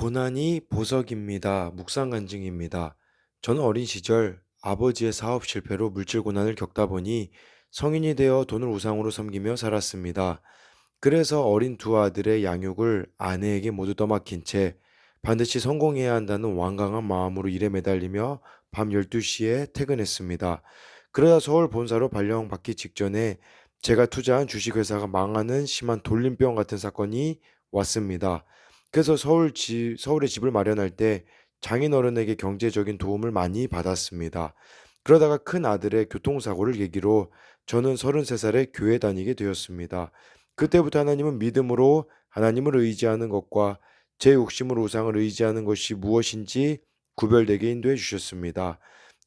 고난이 보석입니다. 묵상 간증입니다. 저는 어린 시절 아버지의 사업 실패로 물질 고난을 겪다 보니 성인이 되어 돈을 우상으로 섬기며 살았습니다. 그래서 어린 두 아들의 양육을 아내에게 모두 떠맡긴 채 반드시 성공해야 한다는 완강한 마음으로 일에 매달리며 밤 12시에 퇴근했습니다. 그러다 서울 본사로 발령받기 직전에 제가 투자한 주식회사가 망하는 심한 돌림병 같은 사건이 왔습니다. 그래서 서울 집, 서울에 집을 마련할 때 장인어른에게 경제적인 도움을 많이 받았습니다. 그러다가 큰 아들의 교통사고를 계기로 저는 33살에 교회 다니게 되었습니다. 그때부터 하나님은 믿음으로 하나님을 의지하는 것과 제 욕심으로 우상을 의지하는 것이 무엇인지 구별되게 인도해 주셨습니다.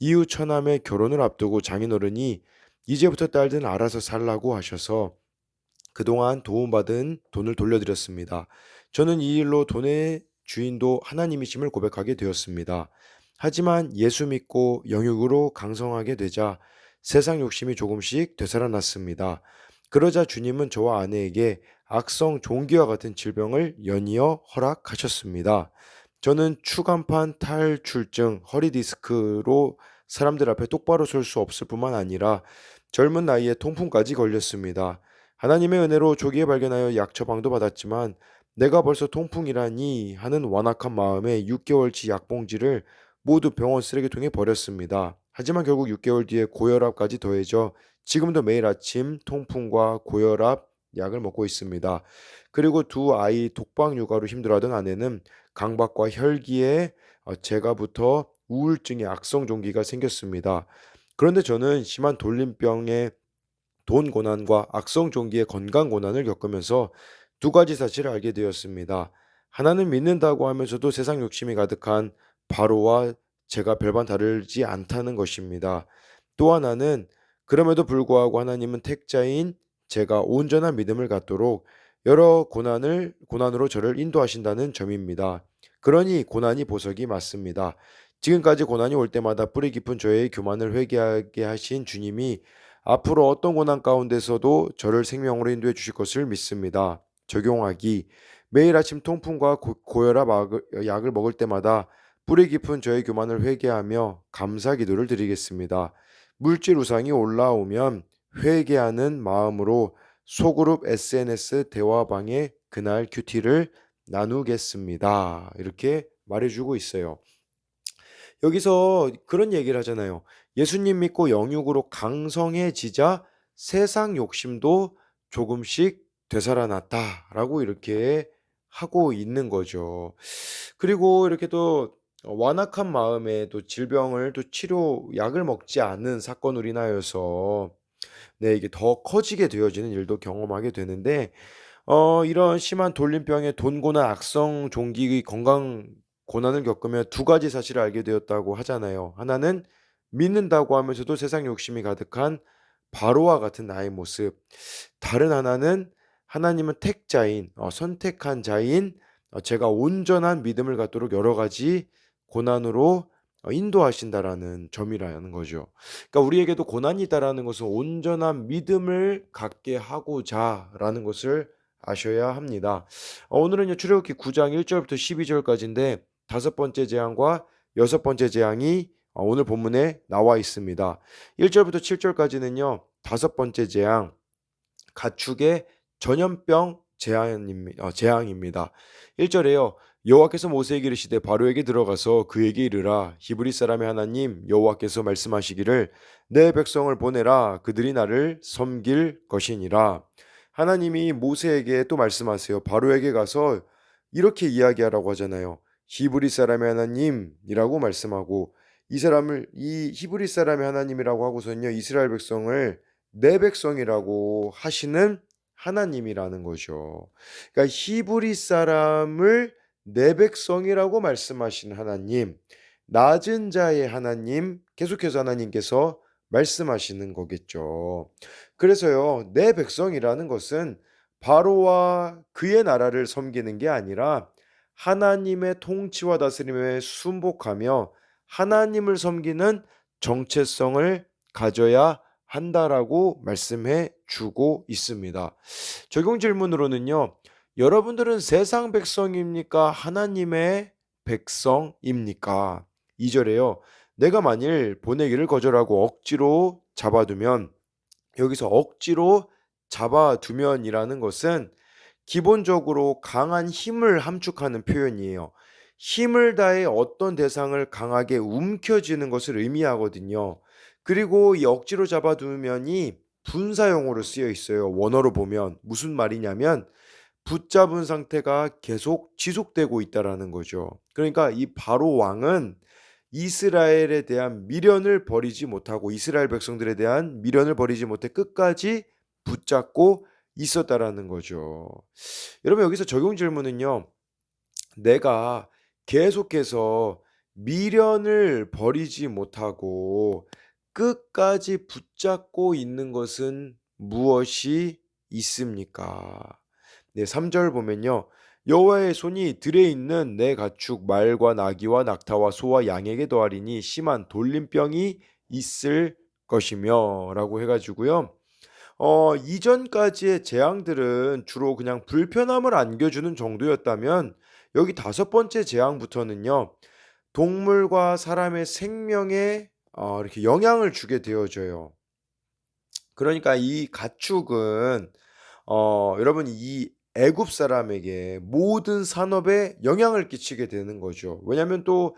이후 처남의 결혼을 앞두고 장인어른이 이제부터 딸들은 알아서 살라고 하셔서 그동안 도움받은 돈을 돌려드렸습니다. 저는 이 일로 돈의 주인도 하나님이심을 고백하게 되었습니다. 하지만 예수 믿고 영육으로 강성하게 되자 세상 욕심이 조금씩 되살아났습니다. 그러자 주님은 저와 아내에게 악성 종기와 같은 질병을 연이어 허락하셨습니다. 저는 추간판 탈출증, 허리 디스크로 사람들 앞에 똑바로 설 수 없을 뿐만 아니라 젊은 나이에 통풍까지 걸렸습니다. 하나님의 은혜로 조기에 발견하여 약 처방도 받았지만 내가 벌써 통풍이라니 하는 완악한 마음에 6개월치 약봉지를 모두 병원 쓰레기통에 버렸습니다. 하지만 결국 6개월 뒤에 고혈압까지 더해져 지금도 매일 아침 통풍과 고혈압 약을 먹고 있습니다. 그리고 두 아이 독방 육아로 힘들어하던 아내는 강박과 혈기에 어, 제가 부터 우울증의 악성 종기가 생겼습니다. 그런데 저는 심한 돌림병에 돈 고난과 악성 종기의 건강 고난을 겪으면서 두 가지 사실을 알게 되었습니다. 하나는 믿는다고 하면서도 세상 욕심이 가득한 바로와 제가 별반 다르지 않다는 것입니다. 또 하나는 그럼에도 불구하고 하나님은 택자인 제가 온전한 믿음을 갖도록 여러 고난을 고난으로 저를 인도하신다는 점입니다. 그러니 고난이 보석이 맞습니다. 지금까지 고난이 올 때마다 뿌리 깊은 저의 교만을 회개하게 하신 주님이 앞으로 어떤 고난 가운데서도 저를 생명으로 인도해 주실 것을 믿습니다. 적용하기 매일 아침 통풍과 고, 혈압 약을 먹을 때마다 뿌리 깊은 저의 교만을 회개하며 감사 기도를 드리겠습니다. 물질 우상이 올라오면 회개하는 마음으로 소그룹 SNS 대화방에 그날 큐티를 나누겠습니다. 이렇게 말해주고 있어요. 여기서 그런 얘기를 하잖아요. 예수님 믿고 영육으로 강성해지자 세상 욕심도 조금씩 되살아났다라고 이렇게 하고 있는 거죠. 그리고 이렇게 또 완악한 마음에 또 질병을 또 치료 약을 먹지 않는 사건으로 인하여서 네 이게 더 커지게 되어지는 일도 경험하게 되는데 어 이런 심한 돌림병에 돈고난 악성 종기 건강 고난을 겪으며 두 가지 사실을 알게 되었다고 하잖아요. 하나는 믿는다고 하면서도 세상 욕심이 가득한 바로와 같은 나의 모습. 다른 하나는 하나님은 택자인 어, 선택한 자인 어, 제가 온전한 믿음을 갖도록 여러 가지 고난으로 어, 인도하신다라는 점이라는 거죠. 그러니까 우리에게도 고난이 있다라는 것은 온전한 믿음을 갖게 하고자라는 것을 아셔야 합니다. 어, 오늘은요 출애굽기 9장 1절부터 12절까지인데 다섯 번째 재앙과 여섯 번째 재앙이 어, 오늘 본문에 나와 있습니다. 1절부터 7절까지는요 다섯 번째 재앙 가축의 전염병 재앙입니다. 어, 재앙입니다. 1절에요. 여호와께서 모세에게 이르시되 바로에게 들어가서 그에게 이르라 히브리 사람의 하나님 여호와께서 말씀하시기를 내 백성을 보내라 그들이 나를 섬길 것이니라 하나님이 모세에게 또 말씀하세요 바로에게 가서 이렇게 이야기하라고 하잖아요 히브리 사람의 하나님이라고 말씀하고 이 사람을 이 히브리 사람의 하나님이라고 하고서는요 이스라엘 백성을 내 백성이라고 하시는 하나님이라는 거죠. 그러니까 히브리 사람을 내 백성이라고 말씀하시는 하나님, 낮은 자의 하나님, 계속해서 하나님께서 말씀하시는 거겠죠. 그래서요, 내 백성이라는 것은 바로와 그의 나라를 섬기는 게 아니라 하나님의 통치와 다스림에 순복하며 하나님을 섬기는 정체성을 가져야 한다라고 말씀해 주고 있습니다. 적용 질문으로는요. 여러분들은 세상 백성입니까? 하나님의 백성입니까? 2절에요. 내가 만일 보내기를 거절하고 억지로 잡아두면 여기서 억지로 잡아두면이라는 것은 기본적으로 강한 힘을 함축하는 표현이에요. 힘을 다해 어떤 대상을 강하게 움켜쥐는 것을 의미하거든요. 그리고 이 억지로 잡아두면이 분사용어로 쓰여 있어요. 원어로 보면 무슨 말이냐면 붙잡은 상태가 계속 지속되고 있다라는 거죠. 그러니까 이 바로 왕은 이스라엘에 대한 미련을 버리지 못하고 이스라엘 백성들에 대한 미련을 버리지 못해 끝까지 붙잡고 있었다라는 거죠. 여러분 여기서 적용 질문은요. 내가 계속해서 미련을 버리지 못하고 끝까지 붙잡고 있는 것은 무엇이 있습니까? 네, 3절 보면요. 여호와의 손이 들에 있는 내 가축 말과 나귀와 낙타와 소와 양에게 더하리니 심한 돌림병이 있을 것이며라고 해 가지고요. 어 이전까지의 재앙들은 주로 그냥 불편함을 안겨주는 정도였다면 여기 다섯 번째 재앙부터는요. 동물과 사람의 생명에 어 이렇게 영향을 주게 되어져요. 그러니까 이 가축은 어 여러분 이 애굽 사람에게 모든 산업에 영향을 끼치게 되는 거죠. 왜냐하면 또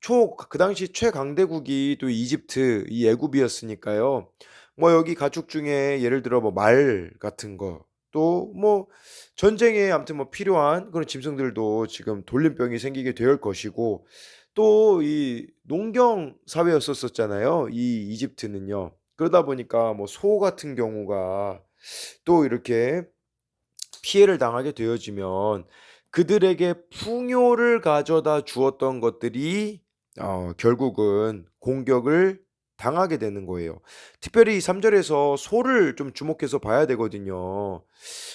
초 그 당시 최강대국이 또 이집트 이 애굽이었으니까요. 뭐 여기 가축 중에 예를 들어 뭐 말 같은 거 또 뭐 전쟁에 아무튼 뭐 필요한 그런 짐승들도 지금 돌림병이 생기게 될 것이고 또 이 농경 사회였었었잖아요. 이 이집트는요. 그러다 보니까 뭐 소 같은 경우가 또 이렇게 피해를 당하게 되어지면 그들에게 풍요를 가져다 주었던 것들이 어 결국은 공격을 당하게 되는 거예요. 특별히 이3 절에서 소를 좀 주목해서 봐야 되거든요.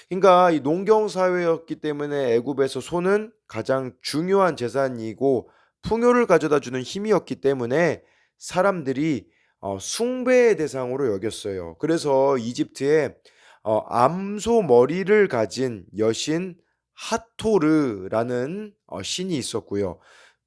그러니까 이 농경 사회였기 때문에 애굽에서 소는 가장 중요한 재산이고 풍요를 가져다 주는 힘이었기 때문에 사람들이 어 숭배의 대상으로 여겼어요. 그래서 이집트에 어 암소 머리를 가진 여신 하토르라는 어 신이 있었고요.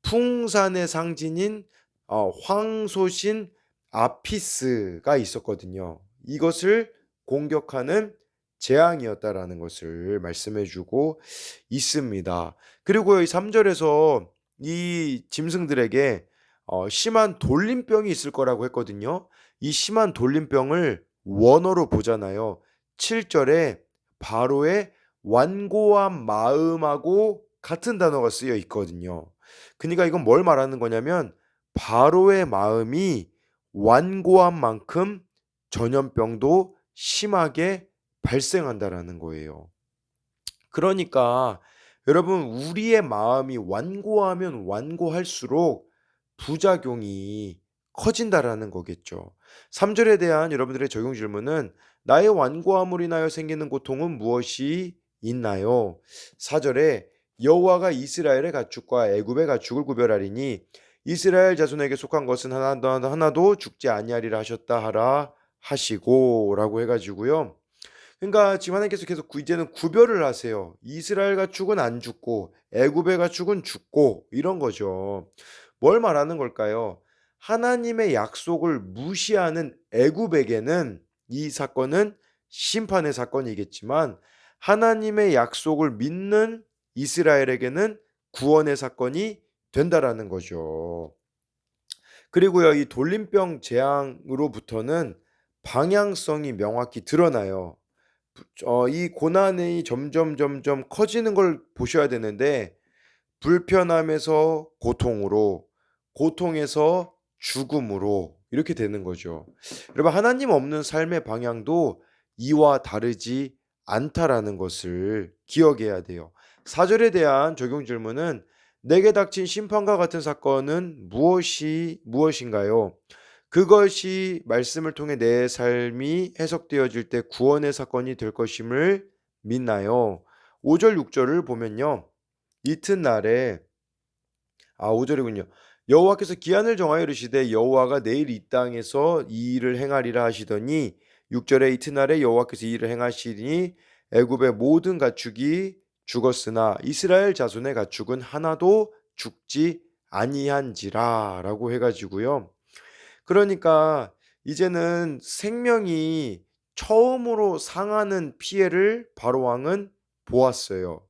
풍산의 상징인 어 황소신 아피스가 있었거든요. 이것을 공격하는 재앙이었다라는 것을 말씀해 주고 있습니다. 그리고 이 3 절에서 이 짐승들에게 어 심한 돌림병이 있을 거라고 했거든요. 이 심한 돌림병을 원어로 보잖아요. 7 절에 바로의 완고한 마음하고 같은 단어가 쓰여 있거든요. 그러니까 이건 뭘 말하는 거냐면 바로의 마음이 완고한 만큼 전염병도 심하게 발생한다라는 거예요. 그러니까 여러분 우리의 마음이 완고하면 완고할수록 부작용이 커진다라는 거겠죠. 3 절에 대한 여러분들의 적용 질문은 나의 완고함으로 인하여 생기는 고통은 무엇이 있나요? 4 절에 여호와가 이스라엘의 가축과 애굽의 가축을 구별하리니 이스라엘 자손에게 속한 것은 하나도 하나도 죽지 아니하리라 하셨다 하라 하시고라고 해 가지고요. 그러니까 지금 하나님께서 계속 이제는 구별을 하세요. 이스라엘 가축은 안 죽고 애굽의 가축은 죽고 이런 거죠. 뭘 말하는 걸까요? 하나님의 약속을 무시하는 애굽에게는 이 사건은 심판의 사건이겠지만 하나님의 약속을 믿는 이스라엘에게는 구원의 사건이 된다라는 거죠. 그리고요, 이 돌림병 재앙으로부터는 방향성이 명확히 드러나요. 어, 이 고난이 점점 점점 커지는 걸 보셔야 되는데 불편함에서 고통으로, 고통에서 죽음으로 이렇게 되는 거죠. 여러분 하나님 없는 삶의 방향도 이와 다르지 않다라는 것을 기억해야 돼요. 4절에 대한 적용 질문은 내게 닥친 심판과 같은 사건은 무엇이 무엇인가요? 그것이 말씀을 통해 내 삶이 해석되어질 때 구원의 사건이 될 것임을 믿나요? 5절 6절을 보면요. 이튿날에 아 5절이군요. 여호와께서 기한을 정하여 이르시되 여호와가 내일 이 땅에서 이 일을 행하리라 하시더니 6절에 이튿날에 여호와께서 이 일을 행하시니 애굽의 모든 가축이 죽었으나 이스라엘 자손의 가축은 하나도 죽지 아니한지라라고 해 가지고요. 그러니까 이제는 생명이 처음으로 상하는 피해를 바로 왕은 보았어요.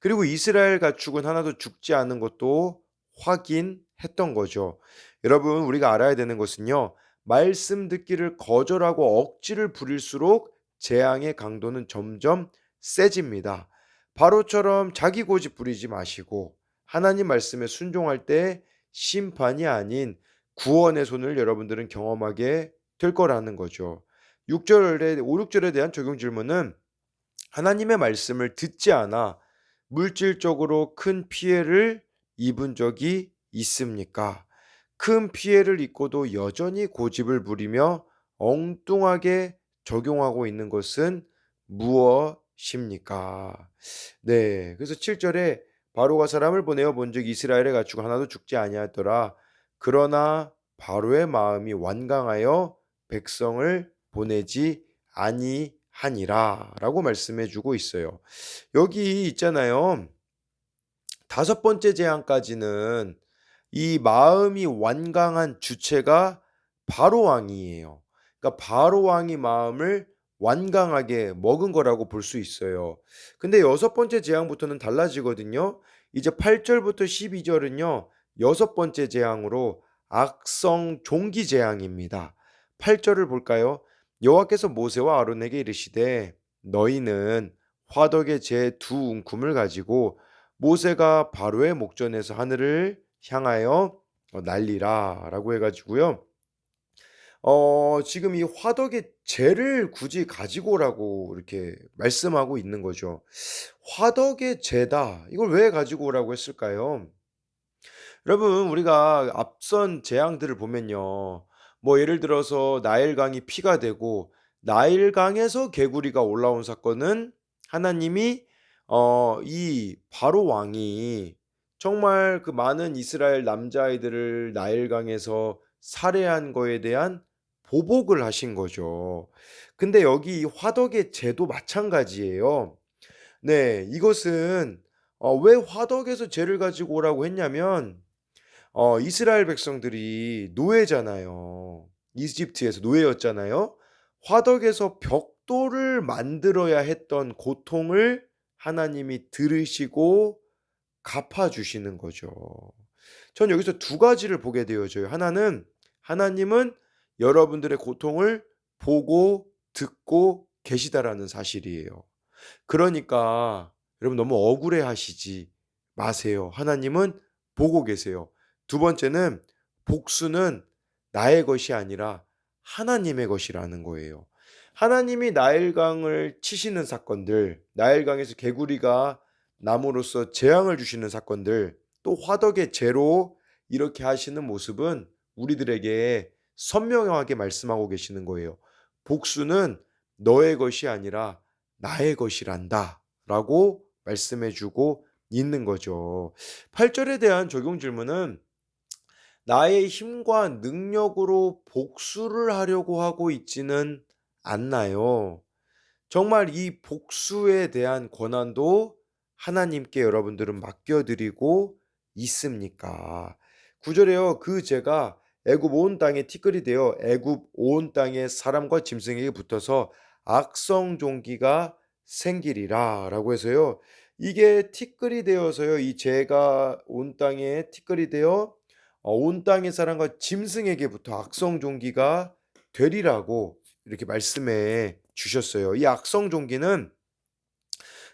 그리고 이스라엘 가축은 하나도 죽지 않은 것도 확인했던 거죠. 여러분, 우리가 알아야 되는 것은요. 말씀 듣기를 거절하고 억지를 부릴수록 재앙의 강도는 점점 세집니다. 바로처럼 자기 고집 부리지 마시고 하나님 말씀에 순종할 때 심판이 아닌 구원의 손을 여러분들은 경험하게 될 거라는 거죠. 6절에 5, 6절에 대한 적용 질문은 하나님의 말씀을 듣지 않아 물질적으로 큰 피해를 입은 적이 있습니까? 큰 피해를 입고도 여전히 고집을 부리며 엉뚱하게 적용하고 있는 것은 무엇입니까? 네. 그래서 7절에 바로가 사람을 보내어 본즉 이스라엘의 가축 하나도 죽지 아니하였더라. 그러나 바로의 마음이 완강하여 백성을 보내지 아니하니라 라고 말씀해 주고 있어요. 여기 있잖아요. 다섯 번째 재앙까지는 이 마음이 완강한 주체가 바로 왕이에요. 그러니까 바로 왕이 마음을 완강하게 먹은 거라고 볼 수 있어요. 근데 여섯 번째 재앙부터는 달라지거든요. 이제 8절부터 12절은요. 여섯 번째 재앙으로 악성 종기 재앙입니다. 8절을 볼까요? 여호와께서 모세와 아론에게 이르시되 너희는 화덕의 제 두 웅큼을 가지고 모세가 바로의 목전에서 하늘을 향하여 어, 날리라라고 해가지고요. 어, 지금 이 화덕의 재를 굳이 가지고 오라고 이렇게 말씀하고 있는 거죠. 화덕의 재다. 이걸 왜 가지고 오라고 했을까요? 여러분, 우리가 앞선 재앙들을 보면요. 뭐 예를 들어서 나일강이 피가 되고 나일강에서 개구리가 올라온 사건은 하나님이 어, 이 바로 왕이 정말 그 많은 이스라엘 남자아이들을 나일강에서 살해한 거에 대한 보복을 하신 거죠. 근데 여기 이 화덕의 죄도 마찬가지예요. 네, 이것은 어, 왜 화덕에서 죄를 가지고 오라고 했냐면 어, 이스라엘 백성들이 노예잖아요. 이집트에서 노예였잖아요. 화덕에서 벽돌을 만들어야 했던 고통을 하나님이 들으시고 갚아주시는 거죠. 전 여기서 두 가지를 보게 되어져요. 하나는 하나님은 여러분들의 고통을 보고 듣고 계시다라는 사실이에요. 그러니까 여러분 너무 억울해 하시지 마세요. 하나님은 보고 계세요. 두 번째는 복수는 나의 것이 아니라 하나님의 것이라는 거예요. 하나님이 나일강을 치시는 사건들, 나일강에서 개구리가 남으로써 재앙을 주시는 사건들, 또 화덕의 재로 이렇게 하시는 모습은 우리들에게 선명하게 말씀하고 계시는 거예요. 복수는 너의 것이 아니라 나의 것이란다. 라고 말씀해 주고 있는 거죠. 8절에 대한 적용 질문은 나의 힘과 능력으로 복수를 하려고 하고 있지는 않나요? 정말 이 복수에 대한 권한도 하나님께 여러분들은 맡겨드리고 있습니까? 구절에요. 그 죄가 애굽 온 땅에 티끌이 되어 애굽 온 땅의 사람과 짐승에게 붙어서 악성 종기가 생기리라라고 해서요. 이게 티끌이 되어서요. 이 죄가 온 땅에 티끌이 되어 어, 온 땅의 사람과 짐승에게부터 악성 종기가 되리라고 이렇게 말씀해 주셨어요. 이 악성 종기는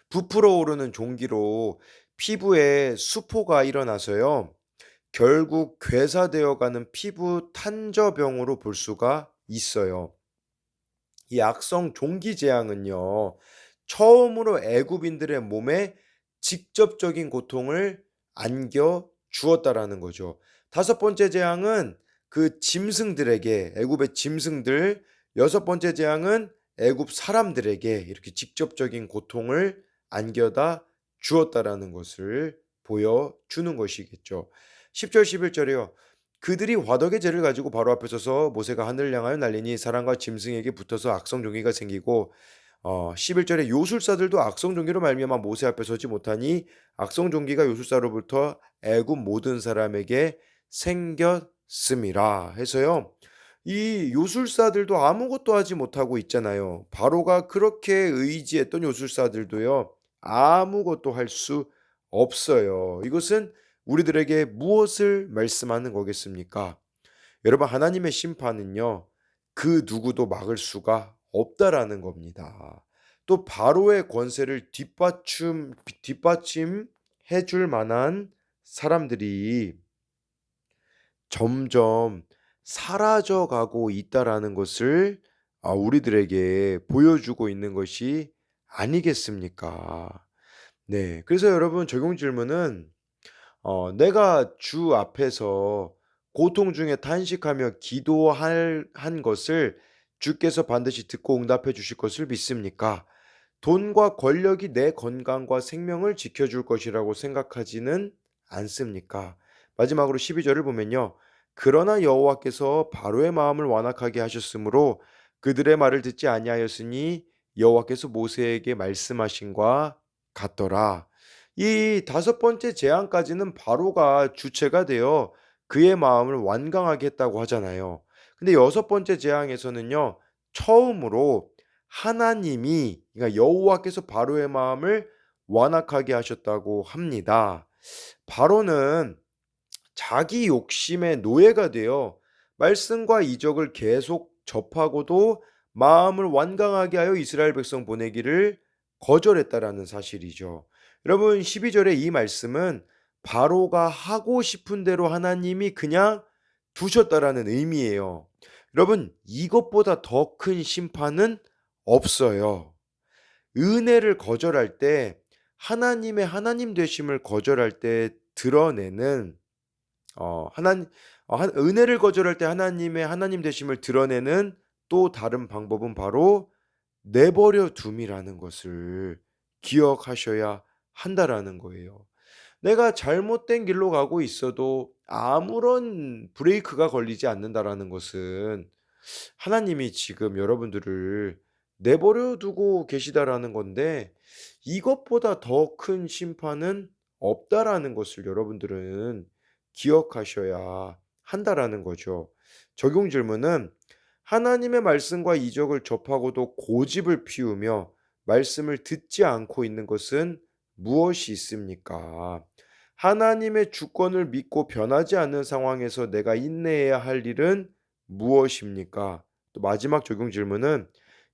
부풀어 오르는 종기로 피부에 수포가 일어나서요. 결국 괴사되어 가는 피부 탄저병으로 볼 수가 있어요. 이 악성 종기 재앙은요. 처음으로 애굽인들의 몸에 직접적인 고통을 안겨 주었다라는 거죠. 다섯 번째 재앙은 그 짐승들에게 애굽의 짐승들 여섯 번째 재앙은 애굽 사람들에게 이렇게 직접적인 고통을 안겨다 주었다라는 것을 보여주는 것이겠죠. 10절 11절이요. 그들이 화덕의 죄를 가지고 바로 앞에 서서 모세가 하늘을 향하여 날리니 사람과 짐승에게 붙어서 악성 종기가 생기고 어 11절에 요술사들도 악성 종기로 말미암아 모세 앞에 서지 못하니 악성 종기가 요술사로부터 애굽 모든 사람에게 생겼음이라 해서요. 이 요술사들도 아무것도 하지 못하고 있잖아요. 바로가 그렇게 의지했던 요술사들도요. 아무것도 할 수 없어요. 이것은 우리들에게 무엇을 말씀하는 거겠습니까? 여러분 하나님의 심판은요. 그 누구도 막을 수가 없다라는 겁니다. 또 바로의 권세를 뒷받침 뒷받침 해 줄 만한 사람들이 점점 사라져 가고 있다라는 것을 아 우리들에게 보여주고 있는 것이 아니겠습니까? 네. 그래서 여러분 적용 질문은 어 내가 주 앞에서 고통 중에 탄식하며 기도할 한 것을 주께서 반드시 듣고 응답해 주실 것을 믿습니까? 돈과 권력이 내 건강과 생명을 지켜줄 것이라고 생각하지는 않습니까? 마지막으로 12절을 보면요. 그러나 여호와께서 바로의 마음을 완악하게 하셨으므로 그들의 말을 듣지 아니하였으니 여호와께서 모세에게 말씀하신과 같더라. 이 다섯 번째 재앙까지는 바로가 주체가 되어 그의 마음을 완강하게 했다고 하잖아요. 근데 여섯 번째 재앙에서는요. 처음으로 하나님이 그러니까 여호와께서 바로의 마음을 완악하게 하셨다고 합니다. 바로는 자기 욕심의 노예가 되어 말씀과 이적을 계속 접하고도 마음을 완강하게 하여 이스라엘 백성 보내기를 거절했다라는 사실이죠. 여러분 12절의 이 말씀은 바로가 하고 싶은 대로 하나님이 그냥 두셨다라는 의미예요. 여러분 이것보다 더 큰 심판은 없어요. 은혜를 거절할 때 하나님의 하나님 되심을 거절할 때 드러내는 어 하나님 어 한 은혜를 거절할 때 하나님의 하나님 되심을 드러내는 또 다른 방법은 바로 내버려 둠이라는 것을 기억하셔야 한다라는 거예요. 내가 잘못된 길로 가고 있어도 아무런 브레이크가 걸리지 않는다라는 것은 하나님이 지금 여러분들을 내버려 두고 계시다라는 건데 이것보다 더 큰 심판은 없다라는 것을 여러분들은 기억하셔야 한다라는 거죠. 적용 질문은 하나님의 말씀과 이적을 접하고도 고집을 피우며 말씀을 듣지 않고 있는 것은 무엇이 있습니까? 하나님의 주권을 믿고 변하지 않는 상황에서 내가 인내해야 할 일은 무엇입니까? 또 마지막 적용 질문은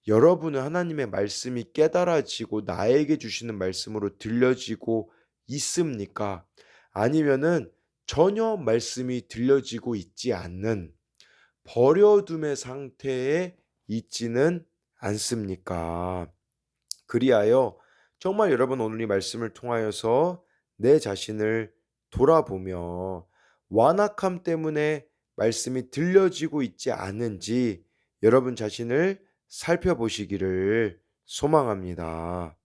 여러분은 하나님의 말씀이 깨달아지고 나에게 주시는 말씀으로 들려지고 있습니까? 아니면은 전혀 말씀이 들려지고 있지 않는 버려둠의 상태에 있지는 않습니까? 그리하여 정말 여러분 오늘 이 말씀을 통하여서 내 자신을 돌아보며 완악함 때문에 말씀이 들려지고 있지 않은지 여러분 자신을 살펴보시기를 소망합니다.